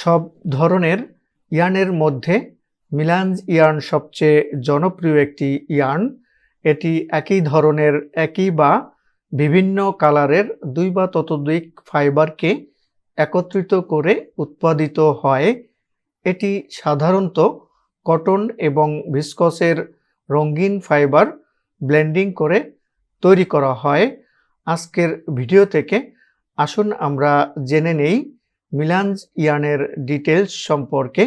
সব ধরনের ইয়ার্নের মধ্যে মিলান্স ইয়ার্ন সবচেয়ে জনপ্রিয় একটি ইয়ার্ন। এটি একই ধরনের, একই বা বিভিন্ন কালারের দুই বা ততোধিক ফাইবারকে একত্রিত করে উৎপাদিত হয়। এটি সাধারণত কটন এবং ভিসকসের রঙিন ফাইবার ব্লেন্ডিং করে তৈরি করা হয়। আজকের ভিডিও থেকে আসুন আমরা জেনে নেই মিলান্স ইয়ানের ডিটেলস সম্পর্কে।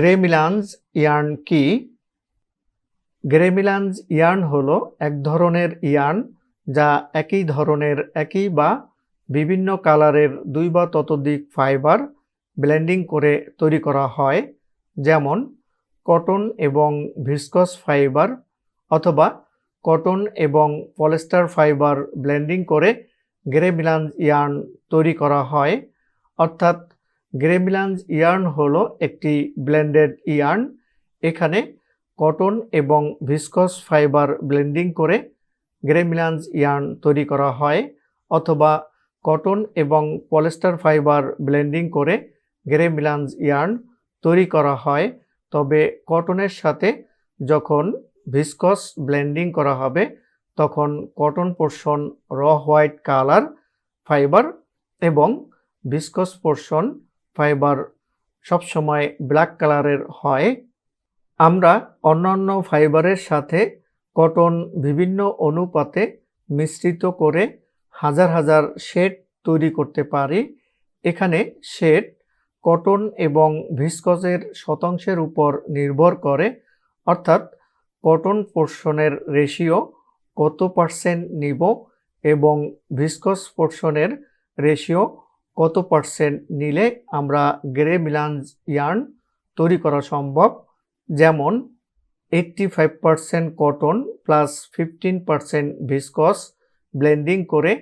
গ্রেমিলান্স ইয়ার্ন কি? গ্রেমিলান্স ইয়ার্ন হলো এক ধরনের ইয়ার্ন যা একই ধরনের একই বা বিভিন্ন কালারের দুই বা ততোধিক ফাইবার ব্লেন্ডিং করে তৈরি করা হয়, যেমন কটন এবং ভিসকস ফাইবার অথবা কটন এবং পলেস্টার ফাইবার ব্লেন্ডিং করে গ্রেমিলান্স ইয়ার্ন তৈরি করা হয়। অর্থাৎ গ্রেমিলান্স ইয়ার্ন হলো একটি ব্লেন্ডেড ইয়ার্ন এখানে কটন এবং ভিসকস ফাইবার ব্লেন্ডিং করে গ্রেমিলান্স ইয়ার্ন তৈরি করা হয়। অথবা কটন এবং পলেস্টার ফাইবার ব্লেন্ডিং করে গ্রেমিলান্স ইয়ার্ন তৈরি করা হয়। তবে কটনের সাথে যখন ভিসকস ব্লেন্ডিং করা হবে, তখন কটন পোর্শন র হোয়াইট কালার ফাইবার এবং ভিসকস পোর্শন ফাইবার সবসময় ব্ল্যাক কালারের হয়। আমরা অন্যান্য ফাইবারের সাথে কটন বিভিন্ন অনুপাতে মিশ্রিত করে হাজার হাজার শেড তৈরি করতে পারি। এখানে শেড কটন এবং ভিসকসের শতাংশের উপর নির্ভর করে, অর্থাৎ কটন পোর্শনের রেশিও কত পার্সেন্ট নিব এবং ভিসকস পোর্শনের রেশিও কত পার্সেন্ট নিলে আমরা গ্রে মিলান্স ইয়ার্ন তৈরি করা সম্ভব? যেমন eighty five percent cotton plus fifteen percent viscose blending করে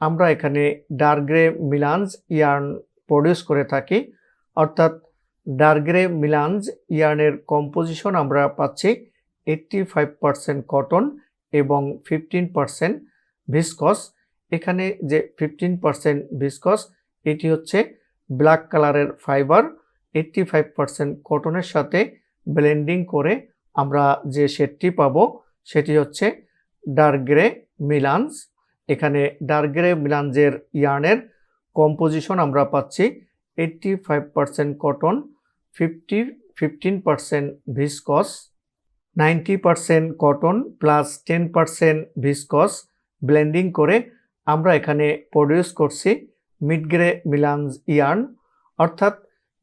আমরা এখানে dark grey melange yarn produce করে থাকি। অর্থাৎ ডার্ক গ্রে মিলান্স ইয়ার্নের কম্পোজিশন আমরা পাচ্ছি এইট্টি ফাইভ পার্সেন্ট কটন এবং ফিফটিন পার্সেন্ট ভিসকস এখানে যে ফিফটিন পার্সেন্ট ভিসকস এটি হচ্ছে ব্ল্যাক কালারের ফাইবার এইট্টি ফাইভ পার্সেন্ট কটনের সাথে ব্লেন্ডিং করে আমরা যে শেডটি পাবো, সেটি হচ্ছে ডার্ক গ্রে মিলান্স এখানে ডার্ক গ্রে মিলান্সের ইয়ার্নের কম্পোজিশন আমরা পাচ্ছি eighty five percent cotton fifty fifteen percent viscose ninety percent cotton plus ten percent viscose blending করে আমরা এখানে প্রডিউস করছি মিড গ্রে মিলান্স ইয়ার্ন। অর্থাৎ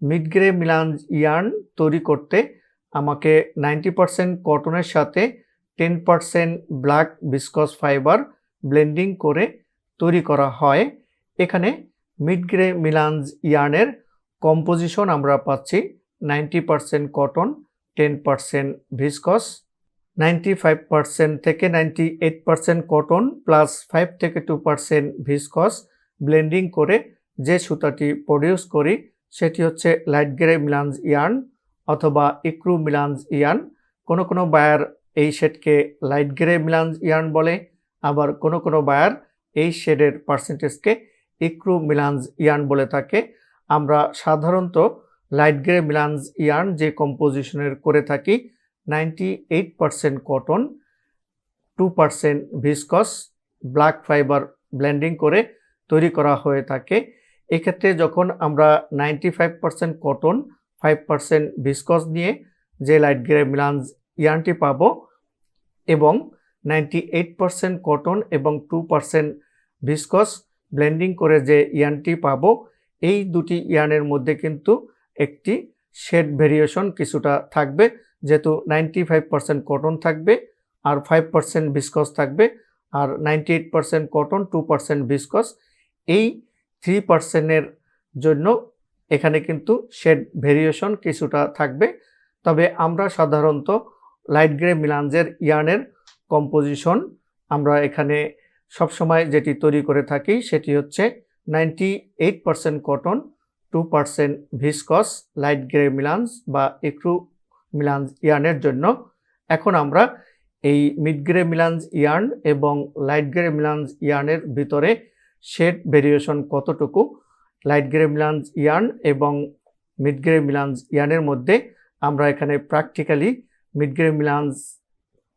মিড গ্রে মিলান্স ইয়ার্ন তৈরি করতে আমাকে নাইনটি পার্সেন্ট কটনের সাথে ten percent black viscose fibre blending করে তৈরি করা হয়। এখানে মিড গ্রে মিলান্স ইয়ার্নের কম্পোজিশন আমরা পাচ্ছি ninety percent cotton ten percent viscose ninety five থেকে ninety eight cotton plus five থেকে টু পার্সেন্ট ভিসকস ব্লেন্ডিং করে যে সুতাটি প্রডিউস করি, সেটি হচ্ছে লাইট গ্রে মিলান্স ইয়ার্ন অথবা ইক্রু মিলান্স ইয়ার্ন কোনো কোনো বায়ার এই শেডকে লাইট গ্রে মিলান্স ইয়ার্ন বলে, আবার কোনো কোনো বায়ার এই শেডের পার্সেন্টেজকে ইক্রু মিলান্স ইয়ার্ন বলে থাকে। আমরা সাধারণত লাইট গ্রে মিলান্স ইয়ার্ন যে কম্পোজিশনের করে থাকি ninety eight percent cotton two percent viscose black fibre blending করে তৈরি করা হয়ে থাকে। এক্ষেত্রে যখন আমরা ninety five percent cotton five percent viscose নিয়ে যে লাইট গ্রে মিলান্স ইয়ার্নটি পাবো এবং নাইনটি এইট পারসেন্ট কটন এবং টু পারসেন্ট ভিসকস ব্লেন্ডিং করে যে ইয়ার্নটি পাবো, এই দুটি ইয়ার্নের মধ্যে কিন্তু একটি শেড ভেরিয়েশন কিছুটা থাকবে, যেহেতু নাইনটি ফাইভ পার্সেন্ট কটন থাকবে আর ফাইভ পার্সেন্ট ভিসকস থাকবে আর ninety eight percent cotton two percent viscose এই থ্রি পার্সেন্টের জন্য এখানে কিন্তু শেড ভেরিয়েশন কিছুটা থাকবে। তবে আমরা সাধারণত লাইট গ্রে মিলান্সের ইয়ার্নের কম্পোজিশন আমরা এখানে সবসময় যেটি তৈরি করে থাকি সেটি হচ্ছে ninety eight percent cotton two percent viscose light grey melange বা এক্রু মিলান্স ইয়ার্নের জন্য। এখন আমরা এই মিড গ্রে মিলান্স ইয়ার্ন এবং লাইট গ্রে মিলান্স ইয়ার্নের ভিতরে শেড ভেরিয়েশন কতটুকু? লাইট গ্রে মিলান্স ইয়ার্ন এবং মিড গ্রে মিলান্স ইয়ার্নের মধ্যে আমরা এখানে practically mid grey melange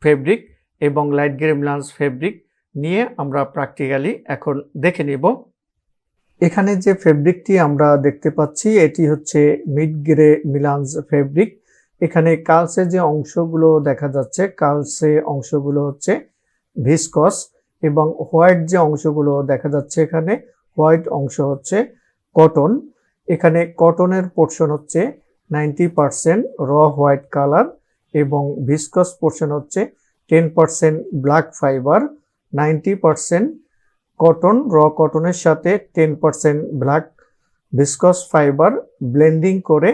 fabric এবং লাইট গ্রে মিলান্স ফেব্রিক নিয়ে আমরা প্র্যাকটিক্যালি এখন দেখে নিব। এখানে যে ফেব্রিকটি আমরা দেখতে পাচ্ছি, এটি হচ্ছে মিড গ্রে মিলান্স ফেব্রিক এখানে কালসে যে অংশগুলো দেখা যাচ্ছে কালসে অংশগুলো হচ্ছে ভিসকস এবং হোয়াইট যে অংশগুলো দেখা যাচ্ছে এখানে হোয়াইট অংশ হচ্ছে কটন এখানে কটনের পোর্শন হচ্ছে নাইনটি পারসেন্ট র হোয়াইট কালার এবং ভিসকস পোর্শন হচ্ছে ten percent black fibre ninety percent cotton র কটনের সাথে ten percent black viscose fibre blending করে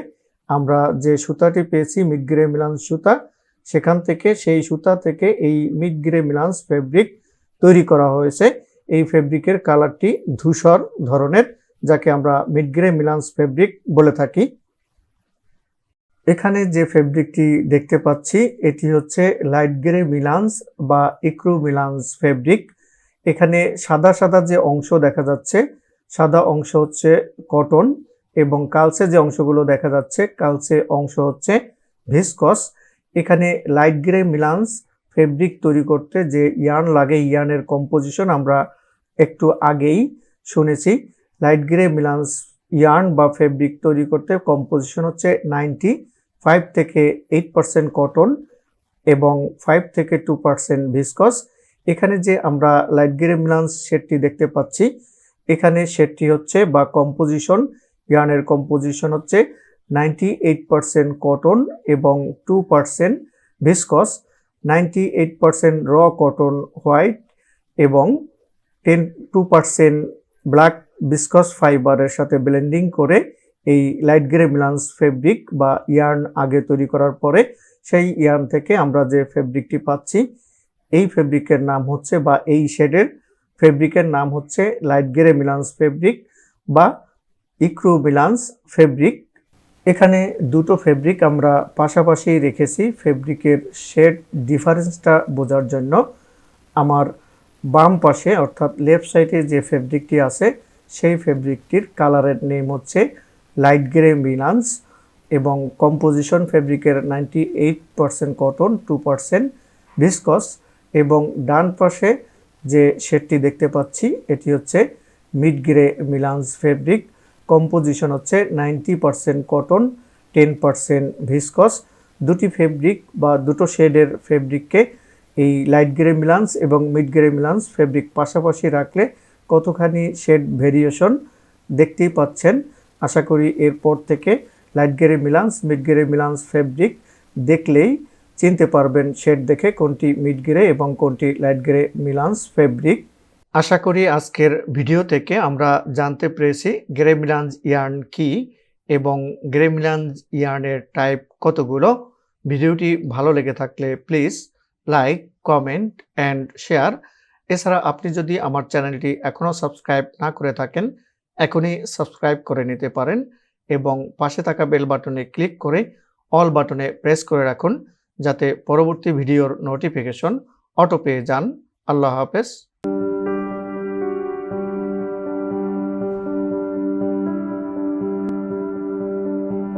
আমরা যে সুতাটি পেয়েছি মিড গ্রে মিলান্স সুতা, সেখান থেকে সেই সুতা থেকে এই মিড গ্রে মিলান্স ফেব্রিক তৈরি করা হয়েছে। এই ফেব্রিকের কালারটি ধূসর ধরনের, যাকে আমরা মিড গ্রে মিলান্স ফেব্রিক বলে থাকি। এখানে যে ফেব্রিকটি দেখতে পাচ্ছি, এটি হচ্ছে লাইট গ্রে মিলান্স বা ইক্রু মিলান্স ফেব্রিক এখানে সাদা সাদা যে অংশ দেখা যাচ্ছে, সাদা অংশ হচ্ছে কটন এবং কালসে যে অংশগুলো দেখা যাচ্ছে, কালসে অংশ হচ্ছে ভিসকস। এখানে লাইট গ্রে মিলান্স ফেব্রিক তৈরি করতে যে ইয়ার্ন লাগে, ইয়ার্নের কম্পোজিশন আমরা একটু আগেই শুনেছি। লাইট গ্রে মিলান্স ইয়ার্ন বা ফেব্রিক তৈরি করতে কম্পোজিশন হচ্ছে নাইনটি ফাইভ থেকে এইট পার্সেন্ট কটন এবং ফাইভ থেকে টু পার্সেন্ট ভিসকস। এখানে যে আমরা লাইট গ্রে মিলান্স শেডটি দেখতে পাচ্ছি, এখানে শেডটি হচ্ছে বা কম্পোজিশন ইয়ার্নের কম্পোজিশন হচ্ছে নাইনটি কটন এবং টু পার্সেন্ট ভিসকস নাইনটি র কটন হোয়াইট এবং ten two percent black viscose ফাইবারের সাথে ব্লেন্ডিং করে এই লাইট গ্রে মিলান্স ফেব্রিক বা ইয়ার্ন আগে তৈরি করার পরে সেই ইয়ার্ন থেকে আমরা যে ফেব্রিকটি পাচ্ছি এই ফেব্রিকের নাম হচ্ছে বা এই শেডের ফেব্রিকের নাম হচ্ছে লাইট গ্রে মিলান্স ফেব্রিক বা ইক্রু মিলান্স ফেব্রিক এখানে দুটো ফেব্রিক আমরা পাশাপাশি রেখেছি। ফেব্রিকের শেড ডিফারেন্সটা বোঝার জন্য আমার বাম পাশে অর্থাৎ লেফট সাইডে যে ফেব্রিকটি আছে, সেই ফেব্রিকটির কালারের নেম হচ্ছে লাইট গ্রে মিলান্স এবং কম্পোজিশন ফেব্রিকের ninety eight percent cotton two percent viscose এবং ডান পাশে যে শেডটি দেখতে পাচ্ছি, এটি হচ্ছে mid grey melange fabric. Composition হচ্ছে ninety percent cotton, ten percent viscose. দুটি ফেব্রিক বা দুটো শেডের ফেব্রিককে এই লাইট গ্রে মিলান্স এবং মিড গ্রে মিলান্স ফেব্রিক পাশাপাশি রাখলে কতখানি শেড ভেরিয়েশন দেখতেই পাচ্ছেন। আশা করি এরপর থেকে light grey melange mid grey melange fabric দেখলেই চিনতে পারবেন শেড দেখে কোনটি মিড গ্রে এবং কোনটি লাইট গ্রে মিলান্স ফেব্রিক। আশা করি আজকের ভিডিও থেকে আমরা জানতে পেরেছি গ্রে মিলান্স ইয়ার্ন কি এবং গ্রে মিলান্স ইয়ার্নের টাইপ কতগুলো। ভিডিওটি ভালো লেগে থাকলে please like, comment and share. এছাড়া আপনি যদি আমার চ্যানেলটি এখনও সাবস্ক্রাইব না করে থাকেন, এখনই সাবস্ক্রাইব করে নিতে পারেন এবং পাশে থাকা বেল বাটনে ক্লিক করে অল বাটনে প্রেস করে রাখুন। যাতে পরবর্তী ভিডিওর নোটিফিকেশন অটো পেয়ে যান। আল্লাহ হাফেজ।